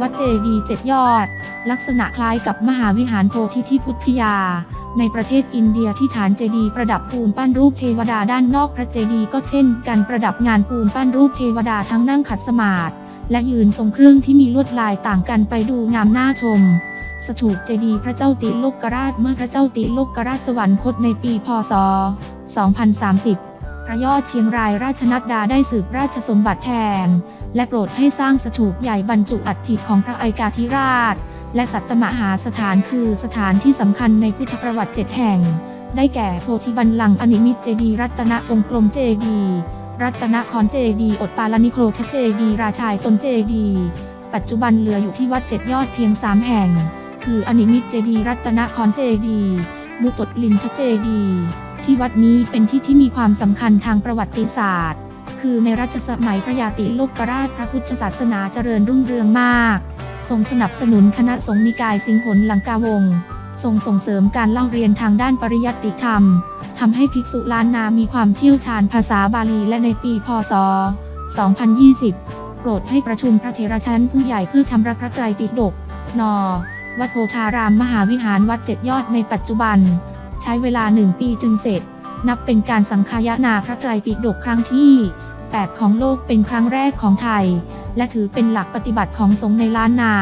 วัดีย์เจ็ดยอด ลักษณะคล้ายกับมหาวิหารโพธิที่พุทธยา ในประเทศอินเดียที่ฐานเจดีย์ประดับปูนปั้นรูปเทวดาด้านนอกพระเจดีย์ก็เช่นกันประดับงานปูนปั้นรูปเทวดาทั้งนั่งขัดสมาธิและยืนทรงเครื่องที่มีลวดลายต่างกันไปดูงามน่าชมสถูปเจดีย์พระเจ้าติโลกราชเมื่อพระเจ้าติโลกราชสวรรคตในปีพศ 2030 พระยอดเชียงรายราชนัดดาได้สืบราชสมบัติแทน และโปรดให้สร้างสถูปใหญ่บรรจุอัฐิของพระอัยกาธิราช และสัตตมหาสถานคือสถานที่สำคัญในพุทธประวัติเจ็ดแห่ง ได้แก่โพธิบัลลังก์อนิมิตเจดีรัตนจงกรมเจดีรัตนคอนเจดีอดปาลนิโครทเจดีราชายตนเจดีปัจจุบันเหลืออยู่ที่วัดเจ็ดยอดเพียงสามแห่ง คืออนิมิตเจดีรัตนคอนเจดีมุจดลินทเจดี ที่วัดนี้เป็นที่ที่มีความสำคัญทางประวัติศาสตร์ คือในรัชสมัยพระยาติโลกราชพระพุทธศาสนาเจริญรุ่งเรืองมากทรงสนับสนุนคณะสงฆ์นิกายสิงหนลังกาวงศ์ทรงส่งเสริมการเล่าเรียนทางด้านปริยัติธรรมทำให้ภิกษุล้านนามีความเชี่ยวชาญภาษาบาลีและในปีพศ 2020 โปรดให้ประชุมพระเถระชั้นผู้ใหญ่เพื่อชำระพระไตรปิฎก น วัดโพธารามมหาวิหารวัดเจ็ดยอดในปัจจุบัน ใช้เวลาหนึ่งปีจึงเสร็จ นับเป็นการสังคายนาพระไตรปิฎกครั้งที่ 8 ของโลกเป็นครั้งแรกของไทย และถือเป็นหลักปฏิบัติของสงฆ์ในล้านนา